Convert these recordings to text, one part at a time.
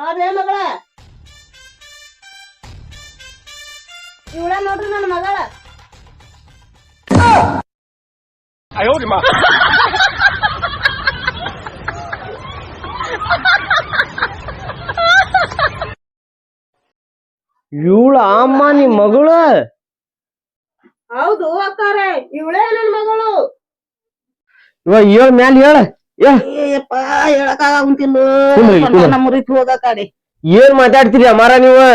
ಬಾಬೇ ಮಗಳ? ಇವಳ ನೋಡ್ರಿ ನನ್ನ ಮಗಳ. ಇವಳ ಅಮ್ಮ ನಿಮ್ ಮಗಳು? ಹೌದು ಅಕ್ಕಾರೆ ಇವಳೇ ನನ್ನ ಮಗಳು. ಇವ ಏಳ್ ಮ್ಯಾಲ ಹೇಳ ಏನ್ ಮಾತಾಡ್ತೀರಿ ಅಮಾರ ನೀವು?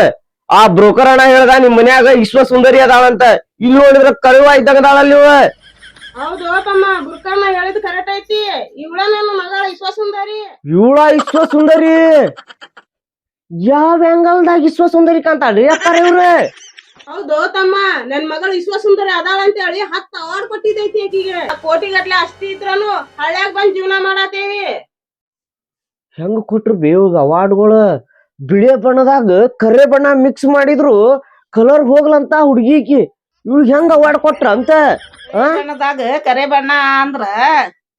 ಆ ಬ್ರೋಕರ್ ಅಣ್ಣ ಹೇಳ್ದ ನಿಮ್ ಮನ್ಯಾಗ ವಿಶ್ವ ಸುಂದರಿ ಅದಾಳಂತ. ಇಲ್ಲಿ ನೋಡಿದ್ರ ಕಳುವ ಇದ್ದಾಗ ಅದಾಳಲ್ಲ ನೀವು. ಹೌದು ತಮ್ಮ ಬುರ್ಕಮ್ಮ ಹೇಳಿದ್ ಕರೆಕ್ಟ್ ಐತಿ. ಇವಳ ನನ್ನ ಮಗಳ ವಿಶ್ವಸುಂದರಿ ಇವಳ ವಿಶ್ವ ಸುಂದರಿ? ಯಾವ ಆಂಗಲ್ದಾಗ ವಿಶ್ವ ಸುಂದರಿ ಕಾಂತಾಳ್ರಿ ಅಪ್ಪಾರ ಇವ್ರ. ಹೌದು ತಮ್ಮ ನನ್ ಮಗಳು ವಿಶ್ವಸುಂದರಿ ಅದಾಳ ಅಂತ ಹೇಳಿ ಹತ್ತು ಅವಾರ್ಡ್ ಕೊಟ್ಟಿದೈತಿ ಆಕಿಗೆ. ಕೋಟಿ ಗಟ್ಲೆ ಅಷ್ಟಿ ಇದ್ರನು ಹಳ್ಳ್ಯಾಗ ಬಂದ್ ಜೀವನ ಮಾಡತೇವಿ ಹೆಂಗ್ ಕೊಟ್ರು ಬೇವಾಗ ಅವಾರ್ಡ್ಗಳು? ಬಿಳಿ ಬಣ್ಣದಾಗ ಕರೆ ಬಣ್ಣ ಮಿಕ್ಸ್ ಮಾಡಿದ್ರು ಕಲರ್ ಹೋಗ್ಲಂತ ಹುಡುಗಿಕಿ ಇವ್ಳಿಗೆ ಹೆಂಗ್ ಅವಾರ್ಡ್ ಕೊಟ್ರ ಅಂತ? ಬಣ್ಣದಾಗ ಕರೆ ಬಣ್ಣ ಅಂದ್ರ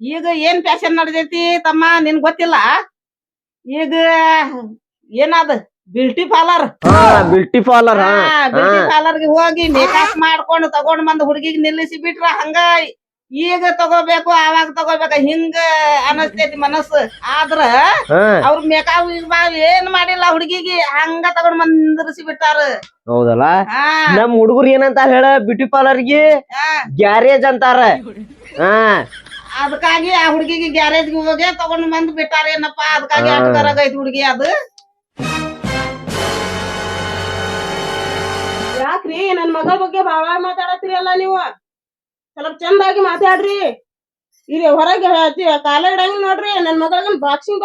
ಈಗ ಏನ್ ಫ್ಯಾಷನ್ ನಡೆದೈತಿ ತಮ್ಮ ನಿನ್ ಗೊತ್ತಿಲ್ಲ? ಈಗ ಏನದ? Beauty parlour beauty parlour beauty ಪಾರ್ಲರ್ಗೆ ಹೋಗಿ ಮೇಕಪ್ ಮಾಡ್ಕೊಂಡು ತಗೊಂಡ್ ಬಂದ್ ಹುಡುಗಿಗೆ ನಿಲ್ಲಿಸಿ ಬಿಟ್ರ ಹಂಗ ಈಗ ತಗೋಬೇಕು ಆವಾಗ ತಗೋಬೇಕ. ಹಿಂಗ ಅನಸ್ತೈತಿ ಮನಸ್ಸು. ಆದ್ರ ಅವ್ರ ಮೇಕಪ್ ಏನ್ ಮಾಡಿಲ್ಲ ಹುಡುಗಿಗೆ ಹಂಗ ತಗೊಂಡ್ ಬಂದ್ ನಿಂದ್ರಿಸಿ ಬಿಟ್ಟಾರ. ಹೌದಲ್ಲ? ನಮ್ ಹುಡುಗರು ಏನಂತ ಹೇಳ? ಬ್ಯೂಟಿ ಪಾರ್ಲರ್ಗೆ ಗೆ ಗ್ಯಾರೇಜ್ ಅಂತಾರ. ಹಾ. ಅದಕ್ಕಾಗಿ ಆ ಹುಡುಗಿಗೆ ಗ್ಯಾರೇಜ್ ಹೋಗಿ ತಗೊಂಡ್ ಬಂದ್ ಬಿಟ್ಟಾರ ಏನಪ್ಪಾ? ಅದಕ್ಕಾಗಿ. ಅಟ್ಕರಾಗೈತಿ ಹುಡುಗಿ ಅದು. ಯಾಕ್ರಿ ನನ್ ಮಗಳ ಬಗ್ಗೆ ಬಾಳ ಮಾತಾಡತ್ತೀರಲ್ಲ ನೀವು? ಸ್ವಲ್ಪ ಚಂದಾಗಿ ಮಾತಾಡ್ರಿ. ಇಲ್ಲಿ ಹೊರಗೆ ಕಾಲ ಇಡಂಗ್ ನೋಡ್ರಿ ನನ್ ಮಗಳಿಗೆ ಬಾಕ್ಸಿಂಗ್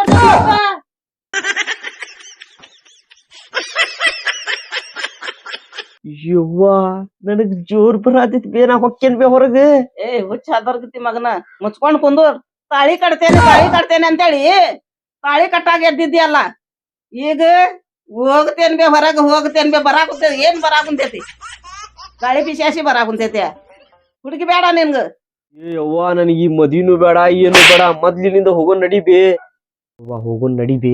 ಯವ್ವ ನನಗ್ ಜೋರ್ ಬರಾತೈತಿ ಬೇ ನಾ ಹೊಕ್ಕೇನ್ ಬೇ ಹೊರಗ? ಏ ಹುಚ್ಚ ಅದರ್ಗತಿ ಮಗನ ಮುಚ್ಕೊಂಡ್ ಕುಂದೂರ್. ತಾಳಿ ಕಟ್ತೇನೆ ತಾಳಿ ಕಟ್ತೇನೆ ಅಂತೇಳಿ ತಾಳಿ ಕಟ್ಟಾಗ ಎದ್ದಿದ್ಯಲ್ಲ ಈಗ ಹೋಗ್ತೇನ್ ಬೇ ಹೊರಗೆ ಹೋಗ್ತೇನ್ ಬೇ ಬರಾಕುಂತೈತಿ ಏನ್ ಬರಾಕುಂತೈತಿ ಗಾಳಿ ಪಿಶಾಸಿ ಬರಾಕುಂತೈತಿ ಹುಡುಗಿ ಬೇಡ ನಿನ್ಗ. ಏ ಯವ್ವ ನನಗ್ ಈ ಮದಿನೂ ಬೇಡ ಏನು ಬೇಡ ಮೊದ್ಲಿನಿಂದ ಹೋಗೋ ನಡಿ ಬೇ. ಅವ್ವ ಹೋಗೋ ನಡಿ ಬೇ.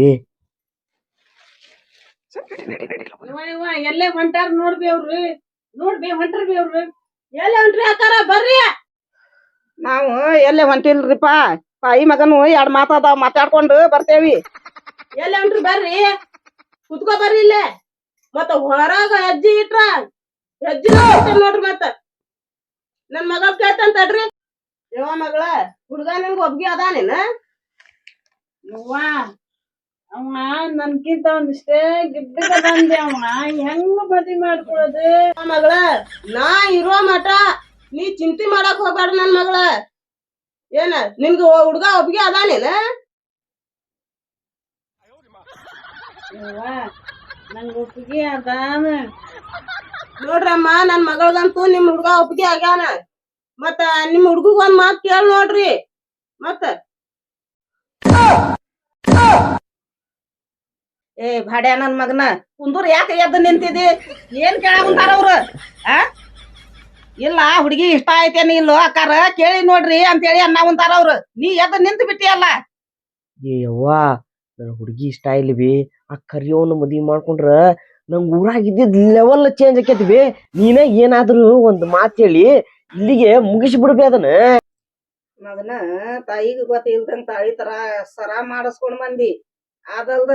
ಇವ ಇವ ಎಲ್ಲೇ ಹೊಂಟಾರ ನೋಡ್ಬಿ ಅವ್ರು. ನೋಡ್ಬಿ ಹೊಂಟಾರ ಬಿ ಅವ್ರು. ಎಲ್ಲೇ ಹೊಂಟ್ರಿ ಬರ್ರಿ. ನಾವು ಎಲ್ಲೇ ಹೊಂಟಿಲ್ರಿಪ್ಪ ತಾಯಿ ಮಗನು ಎರಡ್ ಮಾತಾದ ಮಾತಾಡ್ಕೊಂಡು ಬರ್ತೇವಿ. ಎಲ್ಲೇ ಹೊಂಟ್ರಿ ಬರ್ರಿ. ಕುತ್ಕೋ ಬರ್ರಿ ಇಲ್ಲೇ. ಮತ್ತ ಹೊರಗ ಹೆಜ್ಜಿ ಇಟ್ರ ಹೆಜ್ಜಿ ನೋಡ್ರಿ ಮತ್ತ. ನನ್ ಮಗ ಕೇಳ್ತಾನ ತಡ್ರಿ. ಯವ್ವ ಮಗಳ, ಹುಡ್ಗ ನಿನ್ಗ ಒಬ್ಗಿ ಅದಾನೇನ ಅವ್ವ ಅವ ನನ್ಕಿಂತ ಒಂದಿಷ್ಟೇ ಗಿಡ್ಡಗ ಬಂದೆ ಅವ ಹೆಂಗ ಮದಿ ಮಾಡ್ಕೊಳ್ಳೋದು ಮಗಳ, ನಾ ಇರೋ ಮಠ, ನೀ ಚಿಂತೆ ಮಾಡಕ್ ಹೋಗ್ಬಾರ್ದು ನನ್ ಮಗಳ. ಏನ, ನಿನ್ಗ ಹುಡುಗ ಒಬ್ಗಿ ಅದಾನೇನ ನಂಗ ಒಪ್ಪಿಗೆ ಅದಾನ ನೋಡ್ರಮ್ಮ, ನನ್ ಮಗಳಗಂತೂ ನಿಮ್ ಹುಡ್ಗ ಒಪ್ಪಿಗೆ ಆಗ್ಯಾನ. ಮತ್ತ ನಿಮ್ ಹುಡ್ಗಗ್ ಒಂದ್ ಮಾತ್ ಕೇಳ ನೋಡ್ರಿ. ಮತ್ತ. ಏ, ಭಾಡ್ಯ ನನ್ ಮಗನ, ಕುಂದೂರ್ ಯಾಕೆ ಎದ್ದ ನಿಂತಿದಿ? ಏನ್ ಕೇಳಾಕುಂತಾರ ಅವ್ರು? ಆ? ಇಲ್ಲ, ಹುಡುಗಿ ಇಷ್ಟ ಐತೇನಿ ಇಲ್ಲೋ ಅಕ್ಕಾರ, ಕೇಳಿ ನೋಡ್ರಿ ಅಂತೇಳಿ ಉಂತಾರ ಅವ್ರು. ನೀ ಎದ್ದ ನಿಂತು ಬಿಟ್ಟಿಯಲ್ಲ ಏ ಯವ್ವ, ನನ್ ಹುಡುಗಿ ಇಷ್ಟ ಇಲ್ಲ ಬಿ ಆ ಕರಿಯವನ್ನ ಮದ್ವಿ ಮಾಡ್ಕೊಂಡ್ರ ನಂಗ್ ಊರಾಗ ಇದ್ದಿದ್ ಲೆವೆಲ್ ಚೇಂಜ್ ಆಕೈತಿ ಬೇ. ನೀನ ಏನಾದ್ರು ಒಂದ್ ಮಾತ್ ಹೇಳಿ ಇಲ್ಲಿಗೆ ಮುಗಿಸಿ ಬಿಡ್ಬೇ ಅದನ್ನ ಮಗನ ತಾಯಿಗೆ ಗೊತ್ತಿಲ್ದಂಗ ತಾಯಿ ತರ ಸರ ಮಾಡಿಸ್ಕೊಂಡ್ ಬಂದಿ. ಅದಲ್ದ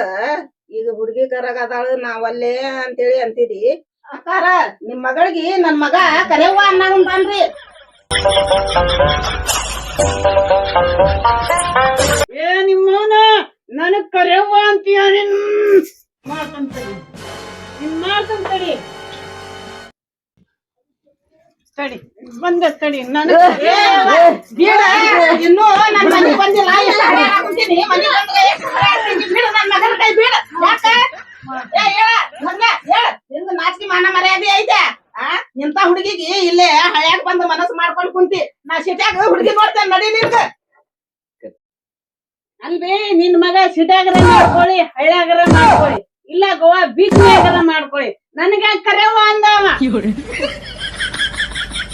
ಈಗ ಹುಡುಗಿ ಕರಗ ಅದಾಳ ನಾವಲ್ಲೇ ಅಂತೇಳಿ ಅಂತಿದಿ. ಅಕ್ಕಾರ, ನಿಮ್ ಮಗಳಿಗೆ ನನ್ ಮಗ ಕರೆವ್ವ ಅನ್ನಂತಾನ್ರಿ ಏ ತಡಿ ನಾನು ಬೀಡ ಇನ್ನೂ ನನ್ ಮನೆಗ್ ಬಂದಿಲ್ಲ. ಮನೆ ಬಂದ್ರೆ ನನ್ನ ಬೀಡು ಕೈ ಬೀಡು. ಯಾಕ? ಏ, ಹೇಳ, ಮಗ್ನ, ಹೇಳ. ನಿನ್ಗ್ ನಾಚಿಕೆ ಮಾನ ಮರ್ಯಾದೆ ಐತೆ. ಆ ಇಂತ ಹುಡುಗಿಗೆ ಇಲ್ಲೇ ಹಳ್ಯಾಗ ಬಂದು ಮನಸ್ಸು ಮಾಡ್ಕೊಂಡು ಕುಂತಿ. ನಾ ಸಿಟ್ಯಾಗ ಹುಡುಗಿ ನೋಡ್ತೇನೆ ನಡಿ ನಿನ್ಗ. ಅಲ್ವೇ ನಿನ್ ಮಗ ಸಿಟ್ಯಾಗರ ಮಾಡ್ಕೊಳ್ಳಿ ಹಳ್ಳ್ಯಾಗರ ಮಾಡ್ಕೊಳ್ಳಿ. ಇಲ್ಲ ಗೋವಾ ಬೀಚ್ ಮಾಡ್ಕೊಳ್ಳಿ. ನನ್ಗ ಕರೆವ ಅಂದವ?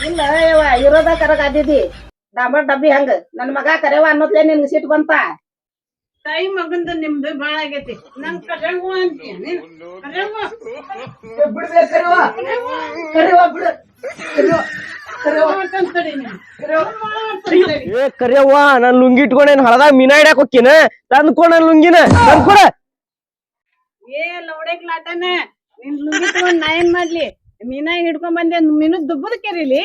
ಇಲ್ಲ ಯವ್ವ ಇರೋದ ಕರಗ ಅದಿದಿ. ಡಾಂಬರ್ ಡಬ್ಬಿ ಹಂಗ? ನನ್ ಮಗ ಕರೆವ ಅನ್ನೋದ್ಲೆ ನಿನ್ ಸಿಟ್ಟು ಬಂತ? ತಾಯಿ ಮಗಂದು ನಿಮ್ದು ಬಾಳ ಆಗೈತಿ. ನನ್ ಕರೆವು ಅಂತೀಯ ನೀನ್ ಕರೆವು. ಬಿಡ್ಬೇ ಕರಿವ. ಕರಿವ ಬಿಡು. ಏ ಕರಿಯವ್ವ ನಾನ್ ಲುಂಗಿ ಇಟ್ಕೊಂಡೇನ್ ಹಳದಾಗ ಮೀನಾ ಹಿಡ್ಯಾಕ್ ಹೋಕಿನ ತಂದ್ಕೊ ನನ್ ಲುಂಗಿನ. ತಂದ್ಕೊಡ ಏ ಲೌಡೇಕ್ ಲಾಟನೆ. ನಿನ್ ಲುಂಗಿ ತಗೊಂಡ್ ನಾ ಏನ್ ಮಾಡ್ಲಿ? ಮೀನಾ ಹಿಡ್ಕೊಂಡ್ ಬಂದೆ ಮೀನು ದುಬ್ಬದ ಕೆರಿಲಿ?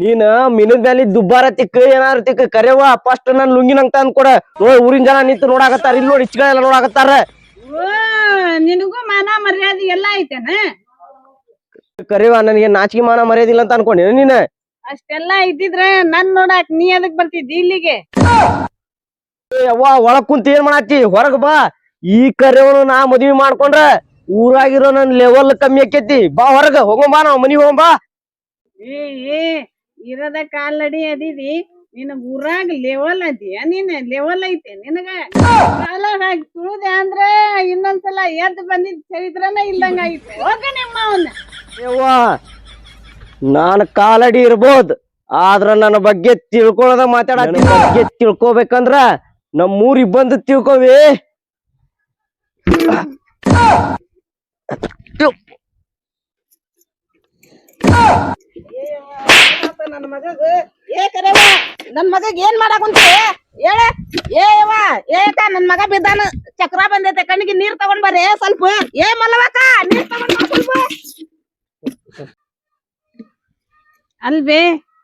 ನೀನ್ ಮೀನದ ಮೇಲೆ ದುಬ್ಬಾರ ತಿಕ್ಕ ಏನಾರ ತಿಕ್ಕ ಕರೆವ ಫಸ್ಟ್ ನನ್ ಲುಂಗಿ ನಂಗ್ ತಂದ್ಕೊಡ ನೋಡ್ ಊರಿನ ಜನ ನಿಂತು ನೋಡಾಕತ್ತಾರ ಇಲ್ಲಿ ನೋಡಿ ಇಚ್ಗಳೆಲ್ಲ ನೋಡಾಕತ್ತಾರ. ನಿನಗೂ ಮಾನ ಮರ್ಯಾದೆ ಎಲ್ಲ ಐತೇನ? ಕರೆವ ನನಗೆ ನಾಚಿಕೆ ಮಾನ ಮರ್ಯಾದಿಲ್ಲ ಅಂತ ಅನ್ಕೊಂಡಿ ನೀನ್? ಅಷ್ಟೆಲ್ಲ ಇದ್ದಿದ್ರೆ ನನ್ ನೋಡಾಕ್ ನೀ ಅದಕ್ ಬರ್ತಿದ್ದಿ ಇಲ್ಲಿಗೆ? ಏ ಅವ್ವ ಒಳಗ್ ಕುಂತ ಏನ್ ಮಾಡಾತಿ? ಹೊರಗ್ ಬಾ. ಈ ಕರೆವನು ನಾ ಮದ್ವಿ ಮಾಡ್ಕೊಂಡ್ರ ಊರಾಗಿರೋ ನನ್ ಲೆವೆಲ್ ಕಮ್ಮಿ ಆಕೇತಿ. ಬಾ ಹೊರಗ ಹೋಗೋಂಬಾ ನಾವ್ ಮನಿ ಹೋಗೋಂಬಾ ಏ ಏ ಇರದ ಕಾಲಡಿ ಅದಿದಿ. ನಿನ್ ಊರಾಗ ಲೆವೆಲ್ ಅದಿಯ? ನೀನ್ ಲೆವೆಲ್ ಐತೆ ನಿನಗ? ಕಾಲ ಹಾಕಿ ತುಳಿದೆ ಅಂದ್ರೆ ಇನ್ನೊಂದ್ಸಲ ಎದ್ದು ಬಂದಿದ್ ಚರಿತ್ರನ ಇಲ್ದಂಗ ಐತೆ ಹೋಗ ನಿಮ್ಮ ಅವನ್ನ ಯವ್ವ ನಾನ್ ಕಾಲಡಿ ಇರ್ಬೋದು ಆದ್ರ ನನ್ನ ಬಗ್ಗೆ ತಿಳ್ಕೊಳದ ಮಾತಾಡ. ಬಗ್ಗೆ ತಿಳ್ಕೊಬೇಕಂದ್ರ ನಮ್ಮೂರಿಗೆ ಬಂದು ತಿಳ್ಕೊವಿ. ನನ್ ಮಗಗ ನನ್ ಏನ್ ಮಾಡಾಕ್ ಕುಂತಿ ಹೇಳ. ಏ, ಯವ್ವ ಏಕ ನನ್ ಮಗ ಬಿದ್ದಾನ. ಚಕ್ರ ಬಂದೈತೆ, ಕಣ್ಣಿಗೆ ನೀರ್ ತಗೊಂಡ್ ಬರ್ರಿ ಸ್ವಲ್ಪ. ಏ ಮಲ್ಲವಕ್ಕ ನೀರ್ ತಗೊಂಡ್ ಅಲ್ವೇ,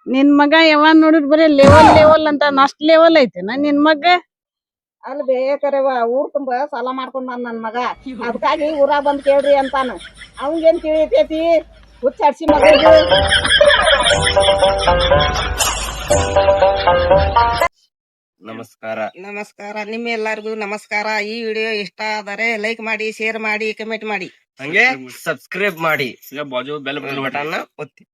ನಿನ್ ಮಗ ಯಾವಾಗ ನೋಡಿದ್ ಬರೀ ಲೆವೆಲ್ ಲೆವೆಲ್ ಅಂತ ಅಷ್ಟ್ ಲೆವೆಲ್ ನಾ ನಿನ್ ಮಗ? ಅಲ್ ಬೇಕರೆವ ಊರ್ ತುಂಬ ಸಾಲ ಮಾಡ್ಕೊಂಡ್ ನನ್ನ ಮಗ. ಅದಕ್ಕಾಗಿ ಊರಾಗ ಬಂದ್ ಕೇಳ್ರಿ ಅಂತಾನ. ಅವಂಗೇನ್ ತಿಳಿತೈತಿ? ಹುಚ್ಚಾಡ್ಸಿ ಮಗ ನಮಸ್ಕಾರ. ನಮಸ್ಕಾರ ನಿಮ್ಮೆಲ್ಲರಿಗೂ ನಮಸ್ಕಾರ. ಈ ವಿಡಿಯೋ ಇಷ್ಟ ಆದರೆ ಲೈಕ್ ಮಾಡಿ ಶೇರ್ ಮಾಡಿ ಕಮೆಂಟ್ ಮಾಡಿ. ಹಂಗೆ ಸಬ್ಸ್ಕ್ರೈಬ್ ಮಾಡಿ. ಬಾಜು ಬೆಲ್ ಬಟನ್ ಒತ್ತಿ.